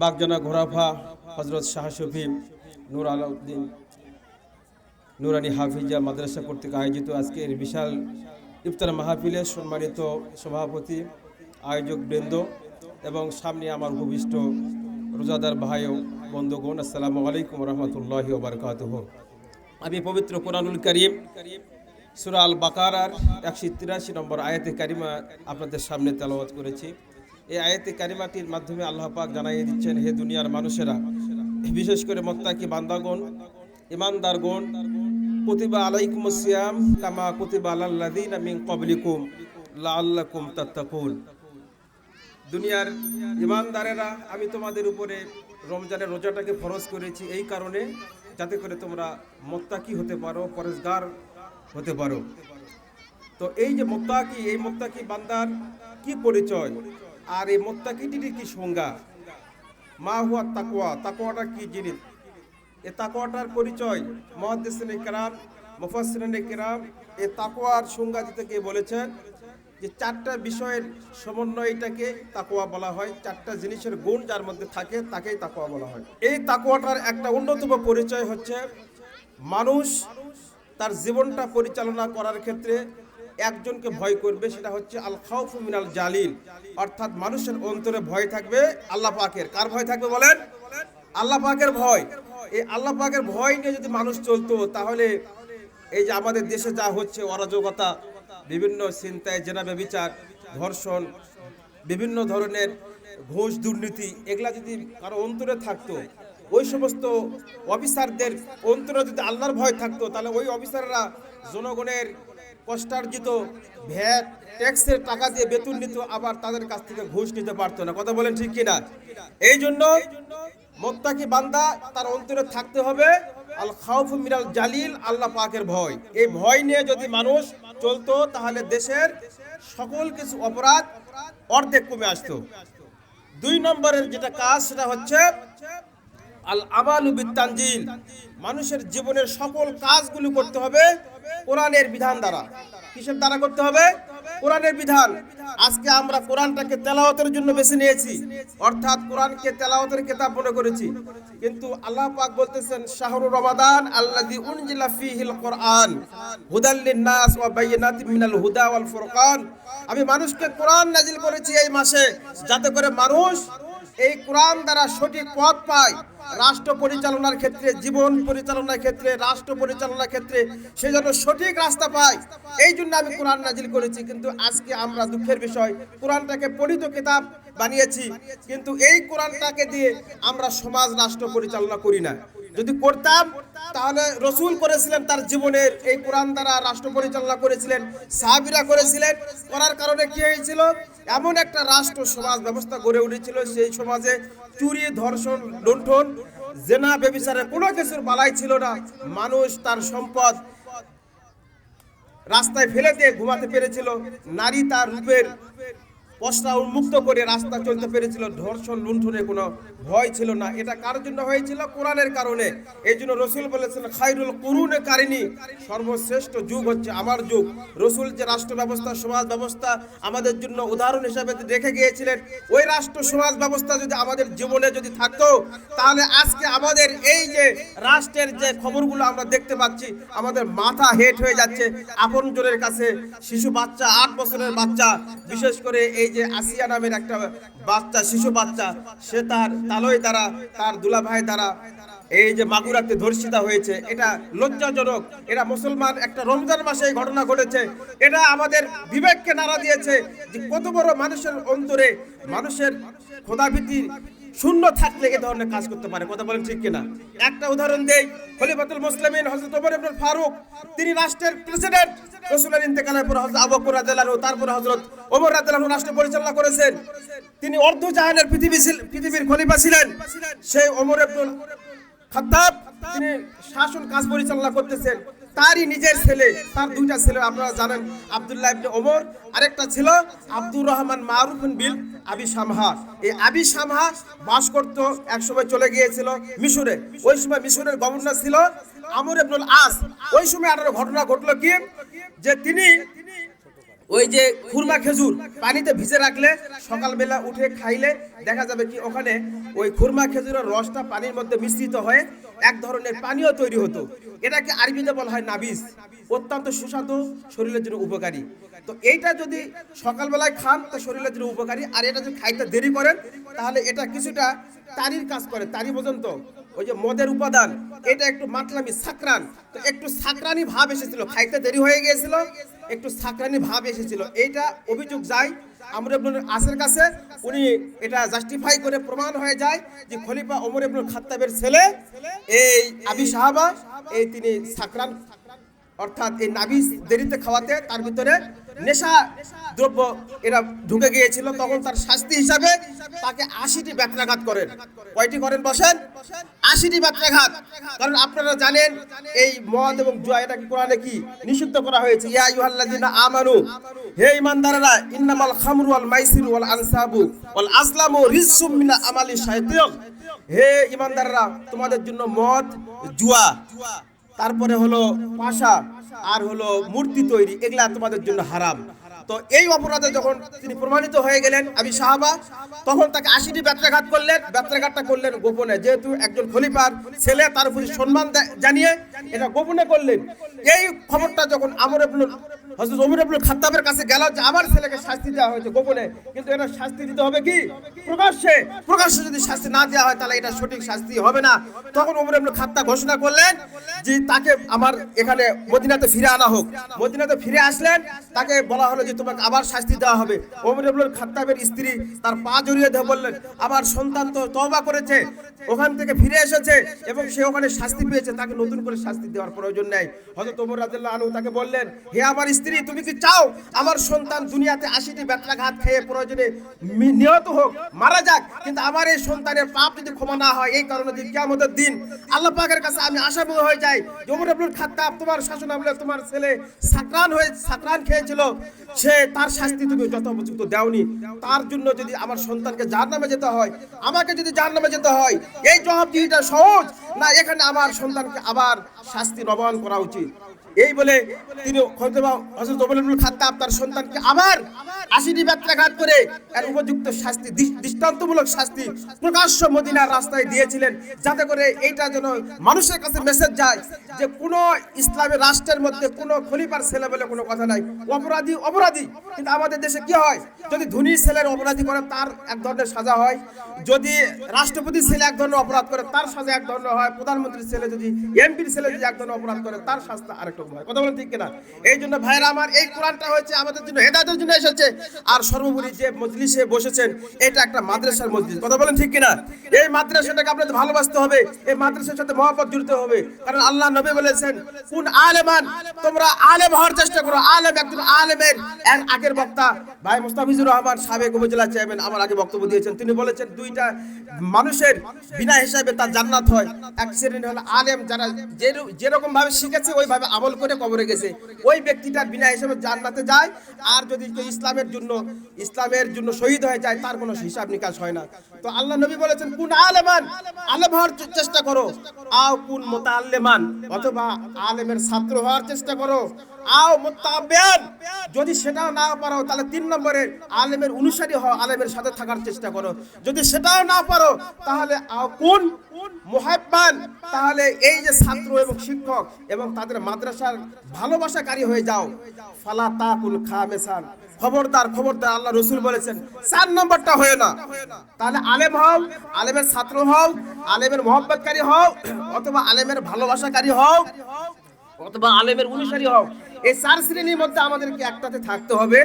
বাগজানা ঘোরাফা, হজরত শাহ শফি নূর আলাউদ্দিন, নুরানি হাফিজা মাদ্রাসা কর্তৃক আয়োজিত আজকের বিশাল ইফতার মাহফিলের সম্মানিত সভাপতি, আয়োজক বৃন্দ এবং সামনে আমার উপবিষ্ট রোজাদার ভাই বন্ধুগণ, আসসালামু আলাইকুম রহমতুল্লাহ বারকাতহ। আমি পবিত্র কোরআনুল করিম সুরাল বাকারার একশো তিরাশি নম্বর আয়াতে কারিমা আপনাদের সামনে তেলাওয়াত করেছি। এই আয়াতে কারিমাটির মাধ্যমে আল্লাহ পাক জানাইয়ে দিচ্ছেন, হে দুনিয়ার মানুষেরা, বিশেষ করে মোত্তাকি বান্দাগণ, ইমানদারগণ, কুতিবা আলাইকুম সিয়াম কামা কুতিবা আলাল্লাযিনা মিন ক্বাবলিকুম লাআল্লাকুম তাত্তাকুন। দুনিয়ার ইমানদারেরা, আমি তোমাদের উপরে রমজানের রোজাটাকে ফরজ করেছি এই কারণে যাতে করে তোমরা মোত্তাকি হতে পারো পরেশগার হতে পারো। তো এই যে মোত্তাকি, এই মোত্তাকি বান্দার কি পরিচয়? আর এই মোত্তাকিটির কি সংজ্ঞা? মা হুয়া তাকোয়া তাকওয়াটা কি জিনিস? এ তাকোয়াটার পরিচয় মহাদ্দেসিন কেরাম, মুফাসসিরিন কেরাম, এ তাকোয়ার সংজ্ঞা দিতে গিয়ে বলেছেন? যে চারটা বিষয়ের সমন্বয়টাকে তাকোয়া বলা হয়, চারটা জিনিসের গুণ যার মধ্যে থাকে তাকেই তাকোয়া বলা হয়। এই তাকোয়াটার একটা অন্যতম পরিচয় হচ্ছে মানুষ তার জীবনটা পরিচালনা করার ক্ষেত্রে একজনকে ভয় করবে সেটা হচ্ছে আল খাউফু মিনাল জালিল। অর্থাৎ মানুষের অন্তরে ভয় থাকবে আল্লাহ পাকের। কার ভয় থাকবে বলেন? আল্লাহ পাকের ভয়। এই আল্লাহ পাকের ভয় নিয়ে যদি মানুষ চলতো, তাহলে এই যে আমাদের দেশে যা হচ্ছে, অরাজকতা, বিভিন্ন চিন্তায় জেনাবে বিচার ধর্ষণ, বিভিন্ন ধরনের ঘোষ দুর্নীতি, এগুলা যদি কারও অন্তরে থাকতো, ওই সমস্ত অফিসারদের অন্তরে যদি আল্লাহর ভয় থাকতো, তাহলে ওই অফিসাররা জনগণের কষ্টার্জিত ভ্যাট, ট্যাক্সের টাকা দিয়ে বেতন নিত আবার তাদের কাছ থেকে ঘুষ নিতে পারতো না। কথা বলেন ঠিক কিনা? এই জন্য মোত্তাকি বান্দা তার অন্তরে থাকতে হবে। আল খাউফ মিনাল জালিল, আল্লাহ পাকের ভয়। এই ভয় নিয়ে যদি মানুষ চলতো, তাহলে দেশের সকল কিছু অপরাধ অর্ধেক কমে আসতো। দুই নম্বরের যেটা কাজ, সেটা হচ্ছে আল আমালু বিতানজিল মানুষের জীবনের সকল কাজগুলো করতে হবে কোরআনের বিধান দ্বারা। কিসের দ্বারা করতে হবে? কোরআনের বিধান। আজকে আমরা কোরআনটাকে তেলাওয়াতের জন্য বেছে নিয়েছি। অর্থাৎ কোরআনকে তেলাওয়াতের কিতাব মনে করেছি। কিন্তু আল্লাহ পাক বলতেছেন শাহরুর রমাদান আল্লাযী উনজিলা ফীহিল কোরআন হুদাল লিন-নাস ওয়া বায়িনাতিন মিনাল হুদা ওয়াল ফুরকান। আমি মানুষকে কোরআন নাজিল করেছি এই মাসে, যাতে করে মানুষ এই কোরআন দ্বারা সঠিক পথ পায় রাষ্ট্র পরিচালনার ক্ষেত্রে, জীবন পরিচালনার ক্ষেত্রে, রাষ্ট্র পরিচালনার ক্ষেত্রে সে যেন সঠিক রাস্তা পায়। এই জন্য আমি কোরআন নাজিল করেছি, কিন্তু আজকে আমরা দুঃখের বিষয়, কোরআনটাকে পড়িত কিতাব বানিয়েছি, কিন্তু এই কোরআনটাকে দিয়ে আমরা সমাজ, রাষ্ট্র পরিচালনা করি না। যদি করতাম, তাহলে রসুল করেছিলেন তার জীবনের এই কোরআন দ্বারা রাষ্ট্র পরিচালনা করেছিলেন, সাহাবিরা করেছিলেন। করার কারণে কি হয়েছিল? এমন একটা রাষ্ট্র সমাজ ব্যবস্থা গড়ে উঠেছিল, সেই সমাজে চুরি, ধর্ষণ, লুণ্ঠন, জেনা বেবিচারে কোনো কিছুর বালাই ছিল না। মানুষ তার সম্পদ রাস্তায় ফেলে দিয়ে ঘুমাতে পেরেছিল। নারী তার রূপের পশরা উন্মুক্ত করে রাস্তা চলতে পেরেছিল। ধর্ষণ লুণ্ঠনের কোনো ভয় ছিল না। এটা কার জন্য হয়েছিল? কোরআনের কারণে। এই জন্য রসুল বলেছেন খাইরুল করুণে কারিনী। সর্বশ্রেষ্ঠ যুগ হচ্ছে আমার যুগ। রসুল যে রাষ্ট্র ব্যবস্থা, সমাজ ব্যবস্থা আমাদের জন্য উদাহরণ হিসাবে রেখে গিয়েছিলেন। ওই রাষ্ট্র, সমাজ ব্যবস্থা যদি আমাদের জীবনে যদি থাকতো, তাহলে আজকে আমাদের এই যে রাষ্ট্রের যে খবরগুলো আমরা দেখতে পাচ্ছি, আমাদের মাথা হেট হয়ে যাচ্ছে। আপনজনের কাছে শিশু বাচ্চা, আট বছরের বাচ্চা, বিশেষ করে এই যে আসিয়া নামের একটা বাচ্চা, শিশু বাচ্চা, সে তার তালয় দ্বারা, তার দুলাভাই দ্বারা এই যে মাগুরাতে ধর্ষিতা হয়েছে, এটা লজ্জাজনক। এটা মুসলমান, একটা রমজান মাসে ঘটনা ঘটেছে। এটা আমাদের বিবেককে নাড়া দিয়েছে যে কত বড় মানুষের অন্তরে, মানুষের খোদাভীতি শূন্য থাকলে এ ধরনের কাজ করতে পারে। কথা বলেন ঠিক কিনা? একটা উদাহরণ দেই, খলিফাতুল মুসলিমিন হযরত ওমর ইবনে ফারুক, তিনি রাষ্ট্রের প্রেসিডেন্ট। রাসূলের ইন্তেকালের পর হযরত আবু বকর রাদিয়াল্লাহু তারপর হযরত ওমর রাদিয়াল্লাহু রাষ্ট্র পরিচালনা করেছেন। তিনি অর্ধ জাহানের পৃথিবী পৃথিবীর খলিফা ছিলেন। সেই ওমর ইবনে খাত্তাব, তিনি শাসন কাজ পরিচালনা করতেছেন। তারই নিজের ছেলে, তার দুইটা ছেলে, আপনারা জানেন আব্দুল্লাহ ইবনে ওমর, আরেকটা ছিল আব্দুর রহমান মারুফ বিল আবি সামহা এই আবি সামহা বাস করত, একসময় চলে গিয়েছিল মিশরে। ওই সময় মিশরের গভর্নর ছিল আমর ইবনুল আস। ওই সময় একটা ঘটনা ঘটলো কি? যে তিনি ওই যে খুরমা খেজুর পানিতে ভিজে রাখলে সকালবেলা উঠে খাইলে দেখা যাবে কি ওখানে ওই খুরমা খেজুরের রসটা পানির মধ্যে মিশ্রিত হয়ে এক ধরনের পানীয় তৈরি হতো। এটাকে আরবিতে বলা হয় নাবিস। অত্যন্ত সুস্বাদু, শরীরের জন্য উপকারী। তো এইটা যদি সকালবেলায় খান তো শরীরের জন্য উপকারী। আর এটা যদি খাইতে দেরি করেন, তাহলে এটা কিছুটা তারির কাজ করে, তারি পর্যন্ত। ওই যে মদের উপাদান, এটা একটু মাতলামি, সাকরান। তো একটু সাকরানি ভাব এসেছিল, খাইতে দেরি হয়ে গিয়েছিল, একটু সাকরানি ভাব এসেছিল। এইটা অভিযোগ যায় আমর ইবনুল আসের কাছে, উনি এটা জাস্টিফাই করে প্রমাণ হয়ে যায় যে খলিফা ওমর ইবনুল খাত্তাবের ছেলে, এই আবি সাহাবা, এই তিনি সাকরান, অর্থাৎ এই নাবিস দেরিতে খাওয়াতে তার ভিতরে নেশা দ্রব্য এরা ঢুকে গিয়েছিল, তখন তার শাস্তি হিসাবে তাকে আশিটি ব্যত্রাঘাত করেন। কয়টি করেন বসেন? আশিটি ব্যত্রাঘাত কারণ আপনারা জানেন, এই মদ এবং জুয়া এটা কি কোরআনে কি নিষিদ্ধ করা হয়েছে? ইয়া আইয়ুহাল্লাযিনা আমানু, হে ঈমানদাররা, ইন্নামাল খামরু ওয়াল মাইসিরু ওয়াল আনসাবু ওয়াল আসলামু রিজসুম মিনা আমালি শাইতান হে ঈমানদাররা, তোমাদের জন্য মদ, জুয়া তারপরে হলো পাশা আর হলো মূর্তি তৈরি এগুলা তোমাদের জন্য হারাম। তো এই অপরাধে যখন তিনি প্রমাণিত হয়ে গেলেন আমি সাহাবা, তখন তাকে আশিটি ব্যত্রাঘাত করলেন। ব্যত্রাঘাতটা করলেন গোপনে। যেহেতু একজন খলিফার ছেলে, তার প্রতি সম্মান জানিয়ে এটা গোপনে করলেন। এই খবরটা যখন আমর ইবনুল খাত্তাবের কাছে গেল যে আমার ছেলেকে শাস্তি দেওয়া হয়েছে গোপনে, কিন্তু এটা শাস্তি দিতে হবে কি? প্রকাশ্যে। প্রকাশ্যে যদি শাস্তি না দেওয়া হয়, তাহলে এটা সঠিক শাস্তি হবে না। তখন ওমর ইবনুল খাত্তাব ঘোষণা করলেন যে তাকে আমার এখানে মদিনাতে ফিরে আনা হোক। মদিনাতে ফিরে আসলেন, তাকে বলা হলো যে তোমাকে আবার শাস্তি দেওয়া হবে। ওমর ইবনুল খাত্তাবের স্ত্রী তার পা জড়িয়ে ধরে বললেন, আমার সন্তান তো তওবা করেছে, ওখান থেকে ফিরে এসেছে এবং সে ওখানে শাস্তি পেয়েছে, তাকে নতুন করে শাস্তি দেওয়ার প্রয়োজন নেই। হয়তো তোমর রাদিয়াল্লাহু আনহু তাকে বললেন, হে আমার স্ত্রী, তুমি কি চাও আমার সন্তান দুনিয়াতে আশিটি ব্যত্রাঘাত খেয়ে প্রয়োজনে নিহত হোক, মারা যাক? কিন্তু আমার এই সন্তানের পাপ যদি ক্ষমা না হয়, এই কারণে যদি কিয়ামতের দিন আল্লাহ পাকের কাছে আমি আশাবাদী হয়ে যাই ওমর ইবনুল খাত্তাব তোমার শাসন আমলে তোমার ছেলে সাকরান হয়ে, সাকরান খেয়েছিল। সে তার শাস্তি তুমি যথোপযুক্ত দেওনি। তার জন্য যদি আমার সন্তানকে যার নামে যেতে হয়, আমাকে যদি যার নামে যেতে হয়, এই জবাবদিহিটা সহজ? না, এখানে আমার সন্তানকে আবার শাস্তি নবায়ন করা উচিত। এই বলে তিনি হযরত ওমর ইবনে খাত্তাব তার সন্তানকে আবার আশিটি ব্যত্রাঘাত করে এর উপযুক্ত শাস্তি দৃষ্টান্তমূলক শাস্তি প্রকাশ্য মদিনার রাস্তায় দিয়েছিলেন। যাতে করে এইটা যেন মানুষের কাছে মেসেজ যায় যে কোনো ইসলামের রাষ্ট্রের মধ্যে কোনো খলিফার ছেলে বলে কোনো কথা নাই। অপরাধী অপরাধী। কিন্তু আমাদের দেশে কি হয়? যদি ধনী ছেলের অপরাধী করে, তার এক ধরনের সাজা হয়। যদি রাষ্ট্রপতি ছেলে এক ধরনের অপরাধ করে, তার সাজা এক ধরনের হয়। প্রধানমন্ত্রীর ছেলে যদি, এমপির ছেলে যদি এক ধরনের অপরাধ করে, তার শাস্তি আরেকটা হয়। কথা বলেন ঠিক কিনা? এই জন্য ভাইরা আমার, এই কোরআনটা হয়েছে আমাদের জন্য হেদায়তের জন্য এসেছে। আর সর্বোপরি যে মজলিসে বসেছেন, এটা একটা মাদ্রাসার মসজিদ কথা বলেন ঠিক কিনা? এই মাদ্রাসাটাকে আপনাদের ভালোবাসতে হবে, এই মাদ্রাসার সাথে মহব্বত জুড়তে হবে। কারণ আল্লাহ নবী বলেছেন, কোন আলেমান, তোমরা আলেম হওয়ার চেষ্টা করো। আলেম একজন আলেমের এর আগের বক্তা। ভাই মুস্তাফিজুর রহমান সাবেক উপজেলা চেয়ারম্যান আমার আগে বক্তব্য দিয়েছেন। তিনি বলেছেন, দুইটা মানুষের বিনা হিসাবে তার জান্নাত হয়। এক শ্রেণি হলো আলেম, যারা যেরকম ভাবে শিখেছে, ওইভাবে আমল করে কবরে গেছে। ওই ব্যক্তিটার বিনা হিসাবে জান্নাতে যায়। আর যদি কেউ ইসলামের জন্য ইসলামের জন্য শহীদ হয়ে যায়, তার কোনো হিসাব নিকাশ হয় না। তো আল্লাহ নবী বলেছেন, কোন আলেমান আলেম হওয়ার চেষ্টা করো। আও কোন মোতাল্লেমান অথবা আলেমের ছাত্র হওয়ার চেষ্টা করো। আও মোতাবেন যদি সেটাও না পারো, তাহলে তিন নম্বরে আলেমের অনুসারী হও, আলেমের সাথে থাকার চেষ্টা করো। যদি সেটাও না পারো, তাহলে আও কোন মুহাব্বান, তাহলে এই যে ছাত্র এবং শিক্ষক এবং তাদের মাদ্রাসার ভালোবাসাকারী হয়ে যাও। ফালা তাকুল খামেসান খবরদার খবরদার আল্লাহ রসুল বলেছেন, চার নম্বরটা হয়ে না। তাহলে আলেম হও, আলেমের ছাত্র হও, আলেমের মহব্বতকারী হও, অথবা আলেমের ভালোবাসাকারী হও অথবা আলেমের অনুসারী হও। এই চার শ্রেণির মধ্যে আমাদেরকে একটাতে থাকতে হবে।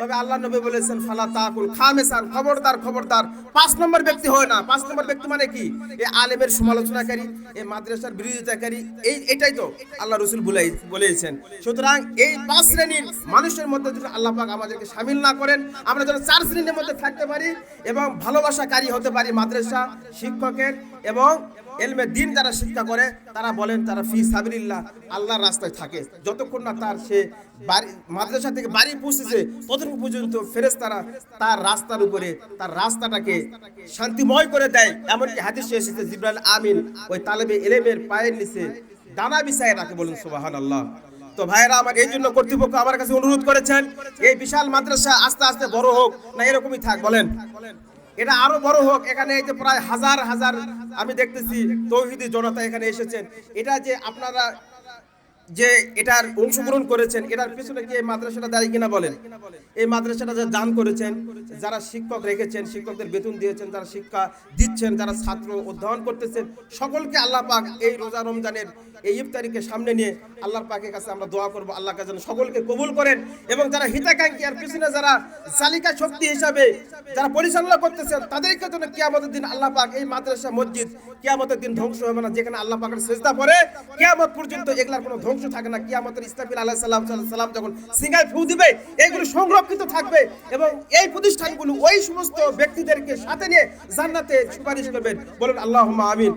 তবে আল্লাহ নবী বলেছেন, ফালা তাকুল খামেসান খবরদার খবরদার। পাঁচ নম্বর ব্যক্তি হয় না। পাঁচ নম্বর ব্যক্তি মানে কি? এ আলেমের সমালোচনাকারী এই মাদ্রাসার বিরোধিতাকারী, এই এটাই তো আল্লাহ রসুল বলে, বলেছেন। সুতরাং এই পাঁচ শ্রেণির মানুষের মধ্যে যদি আল্লাহ পাক আমাদেরকে সামিল না করেন, আমরা যেন চার শ্রেণির মধ্যে থাকতে পারি এবং ভালোবাসাকারী হতে পারি মাদ্রাসা, শিক্ষকের এবং এলমে দিন যারা শিক্ষা করে, তারা বলেন তারা ফি সাবিরিল্লাহ আল্লাহর রাস্তায় থাকে। যতক্ষণ না তার সে বাড়ি, মাদ্রাসা থেকে বাড়ি পৌঁছেছে ততক্ষণ পর্যন্ত ফেরেস তারা তার রাস্তার উপরে, তার রাস্তাটাকে শান্তিময় করে দেয়। এমনকি হাদিসে এসেছে জিব্রাইল আমিন ওই তালেবে এলেমের পায়ের নিচে দানা বিছায় রাখে বলুন সুবাহান আল্লাহ তো ভাইরা আমার এই জন্য কর্তৃপক্ষ আমার কাছে অনুরোধ করেছেন, এই বিশাল মাদ্রাসা আস্তে আস্তে বড় হোক, না এরকমই থাক, বলেন। এটা আরও বড় হোক, এখানে এই যে প্রায় হাজার হাজার, আমি দেখতেছি তৌহিদি জনতা এখানে এসেছেন। এটা যে আপনারা যে এটার অংশগ্রহণ করেছেন, এটার পিছনে কি এই মাদ্রাসাটা দায়ী কিনা বলেন? এই মাদ্রাসাটা যারা দান করেছেন, যারা শিক্ষক রেখেছেন, শিক্ষকদের বেতন দিয়েছেন, যারা শিক্ষা দিচ্ছেন, যারা ছাত্র অধ্যয়ন করতেছেন, সকলকে আল্লাহ পাক এই রোজা রমজানের এই ইফতারিকে সামনে নিয়ে আল্লাহর পাকের কাছে আমরা দোয়া করব, আল্লাহ কাছে সকলকে কবুল করেন এবং যারা হিতাকাঙ্ক্ষী আর পিছনে যারা চালিকা শক্তি হিসাবে যারা পরিচালনা করতেছেন, তাদেরকে যেন কিয়ামতের দিন আল্লাহ পাক এই মাদ্রাসা, মসজিদ কিয়ামতের দিন ধ্বংস হবে না, যেখানে আল্লাহ পাকের চেষ্টা পরে কিয়ামত পর্যন্ত এগুলার কোনো ধ্বংস থাকে না, কিয়ামতের ইসলাফিল আল্লাহ সাল্লাম সাল্লাম যখন সিঙ্গায় ফু দিবে এইগুলো সংরক্ষিত থাকবে এবং এই প্রতিষ্ঠানগুলো ওই সমস্ত ব্যক্তিদেরকে সাথে নিয়ে জান্নাতে সুপারিশ করবেন। বলুন আল্লাহ আমিন।